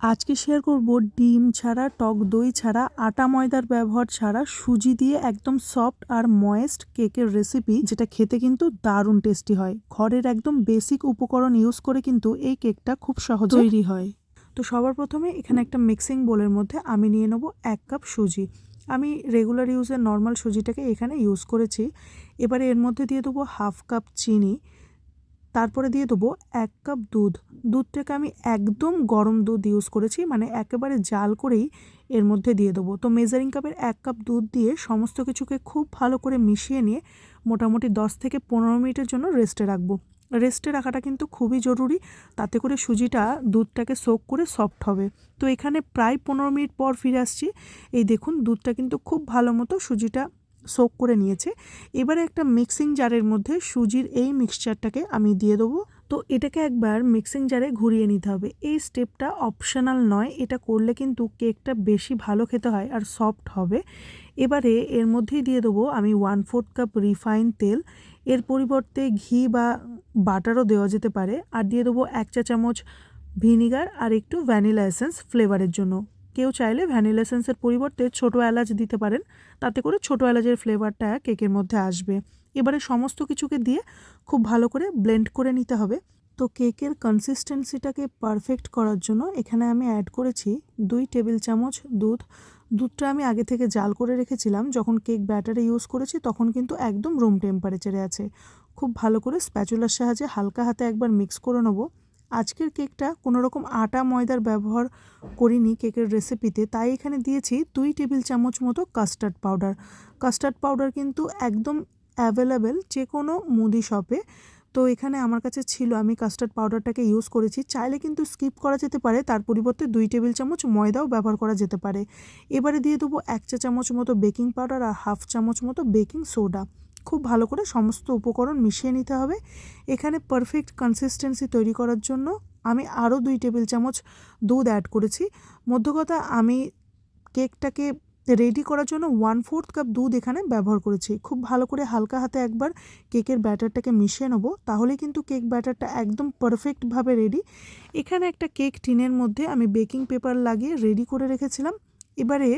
আজকে শেয়ার করব ডিম ছাড়া টক দই ছাড়া আটা ময়দার ব্যবহার ছাড়া সুজি দিয়ে একদম সফট আর ময়েস্ট কেকের রেসিপি যেটা খেতে কিন্তু দারুণ টেস্টি হয়। ঘরের একদম বেসিক উপকরণ ইউজ করে কিন্তু এই কেকটা খুব সহজ তৈরি হয়। তো সবার প্রথমে এখানে একটা মিক্সিং বোলের মধ্যে আমি নিয়ে নেব এক কাপ সুজি। আমি রেগুলার ইউজের নর্মাল সুজিটাকে এখানে ইউজ করেছি। এবারে এর মধ্যে দিয়ে দেবো হাফ কাপ চিনি। তারপরে দিয়ে দেবো এক কাপ দুধ। দুধটাকে আমি একদম গরম দুধ ইউজ করেছি মানে একেবারে জাল করেই এর মধ্যে দিয়ে দেবো। তো মেজারিং কাপের এক কাপ দুধ দিয়ে সমস্ত কিছুকে খুব ভালো করে মিশিয়ে নিয়ে মোটামুটি দশ থেকে পনেরো মিনিটের জন্য রেস্টে রাখব। রেস্টে রাখাটা কিন্তু খুবই জরুরি, তাতে করে সুজিটা দুধটাকে সোক করে সফট হবে। তো এখানে প্রায় পনেরো মিনিট পর ফিরে আসছি। এই দেখুন দুধটা কিন্তু খুব ভালো মতো সুজিটা সোক করে নিয়েছে। এবারে একটা মিক্সিং জারের মধ্যে সুজির এই মিক্সচারটাকে আমি দিয়ে দেবো। তো এটাকে একবার মিক্সিং জারে ঘুরিয়ে নিতে হবে। এই স্টেপটা অপশনাল নয়। এটা করলে কিন্তু কেকটা বেশি ভালো খেতে হয় আর সফট হবে। এবারে এর মধ্যেই দিয়ে দেবো আমি ওয়ান ফোর্থ কাপ রিফাইন তেল। এর পরিবর্তে ঘি বা বাটারও দেওয়া যেতে পারে। আর দিয়ে দেবো এক চা চামচ ভিনিগার আর একটু ভ্যানিলা এসেন্স ফ্লেভারের জন্য। কেউ চাইলে ভ্যানিলা এসেন্সের পরিবর্তে ছোটো এলাচ দিতে পারেন। তাতে করে ছোটো এলাচের ফ্লেভারটা কেকের মধ্যে আসবে। এবারে সমস্ত কিছুকে দিয়ে খুব ভালো করে ব্লেন্ড করে নিতে হবে। তো কেকের কনসিস্টেন্সিটাকে পারফেক্ট করার জন্য এখানে আমি অ্যাড করেছি দুই টেবিল চামচ দুধ। দুধটা আমি আগে থেকে জাল করে রেখেছিলাম। যখন কেক ব্যাটারে ইউজ করেছি তখন কিন্তু একদম রুম টেম্পারেচারে আছে। খুব ভালো করে স্প্যাচুলার সাহায্যে হালকা হাতে একবার মিক্স করে নেব। আজকের কেকটা কোনো রকম আটা ময়দার ব্যবহার করিনি কেকের রেসিপিতে, তাই এখানে দিয়েছি দুই টেবিল চামচ মতো কাস্টার্ড পাউডার। কাস্টার্ড পাউডার কিন্তু একদম অ্যাভেলেবেল যে কোনো মুদি শপে। তো এখানে আমার কাছে ছিল, আমি কাস্টার্ড পাউডারটাকে ইউজ করেছি। চাইলে কিন্তু স্কিপ করা যেতে পারে, তার পরিবর্তে দুই টেবিল চামচ ময়দাও ব্যবহার করা যেতে পারে। এবারে দিয়ে দেবো এক চা চামচ মতো বেকিং পাউডার আর হাফ চামচ মতো বেকিং সোডা। খুব ভালো করে সমস্ত উপকরণ মিশিয়ে নিতে হবে। এখানে পারফেক্ট কনসিস্টেন্সি তৈরি করার জন্য আমি আরও দুই টেবিল চামচ দুধ অ্যাড করেছি। মধ্য কথা আমি কেকটাকে রেডি করার জন্য ওয়ান ফোর্থ কাপ দুধ এখানে ব্যবহার করেছি। খুব ভালো করে হালকা হাতে একবার কেকের ব্যাটারটাকে মিশিয়ে নেব, তাহলে কিন্তু কেক ব্যাটারটা একদম পারফেক্টভাবে রেডি এখানে একটা কেক টিনের মধ্যে আমি বেকিং পেপার লাগিয়ে রেডি করে রেখেছিলাম। এবারে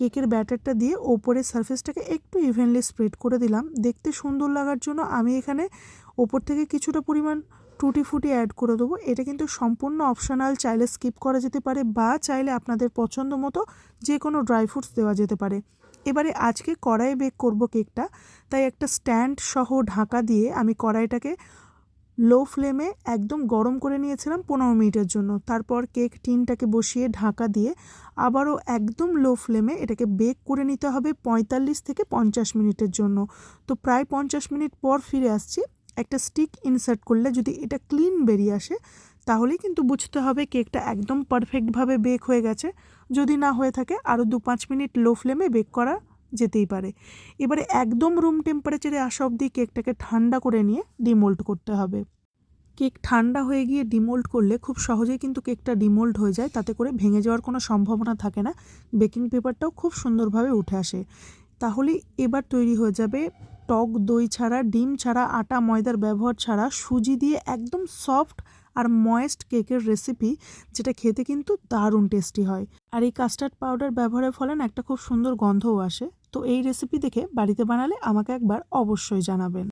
কেকের ব্যাটারটা দিয়ে ওপরের সারফেসটাকে একটু ইভেনলি স্প্রেড করে দিলাম। দেখতে সুন্দর লাগার জন্য আমি এখানে ওপর থেকে কিছুটা পরিমাণ টুটি ফুটি অ্যাড করে দেবো। এটা কিন্তু সম্পূর্ণ অপশনাল চাইলে স্কিপ করা যেতে পারে বা চাইলে আপনাদের পছন্দ মতো যে কোনো ড্রাই ফ্রুটস দেওয়া যেতে পারে। এবারে আজকে কড়াই বেক করব কেকটা। তাই একটা স্ট্যান্ড সহ ঢাকা দিয়ে আমি কড়াইটাকে লো ফ্লেমে একদম গরম করে নিয়েছিলাম পনেরো মিনিটের জন্য। তারপর কেক টিনটাকে বসিয়ে ঢাকা দিয়ে আবারও একদম লো ফ্লেমে এটাকে বেক করে নিতে হবে পঁয়তাল্লিশ থেকে পঞ্চাশ মিনিটের জন্য। তো প্রায় পঞ্চাশ মিনিট পর ফিরে আসছি। একটা স্টিক ইনসার্ট করলে যদি এটা ক্লিন বেরিয়ে আসে, তাহলেই কিন্তু বুঝতে হবে কেকটা একদম পারফেক্টভাবে বেক হয়ে গেছে। যদি না হয়ে থাকে, আরও দু পাঁচ মিনিট লো ফ্লেমে বেক করা যেতেই পারে। এবারে একদম রুম টেম্পারেচারে আসা অবধি কেকটাকে ঠান্ডা করে নিয়ে ডিমোল্ড করতে হবে। কেক ঠান্ডা হয়ে গিয়ে ডিমোল্ড করলে খুব সহজেই কিন্তু কেকটা ডিমোল্ড হয়ে যায়, তাতে করে ভেঙে যাওয়ার কোনো সম্ভাবনা থাকে না। বেকিং পেপারটাও খুব সুন্দরভাবে উঠে আসে। তাহলে এবার তৈরি হয়ে যাবে টক দই ছাড়া, ডিম ছাড়া, আটা, ময়দার ব্যবহার ছাড়া সুজি দিয়ে একদম সফট আর ময়েস্ট কেকের রেসিপি যেটা খেতে কিন্তু দারুণ টেস্টি হয়। আর এই কাস্টার্ড পাউডার ব্যবহারের ফলে না একটা খুব সুন্দর গন্ধও আসে। তো এই রেসিপি দেখে বাড়িতে বানালে আমাকে একবার অবশ্যই জানাবেন।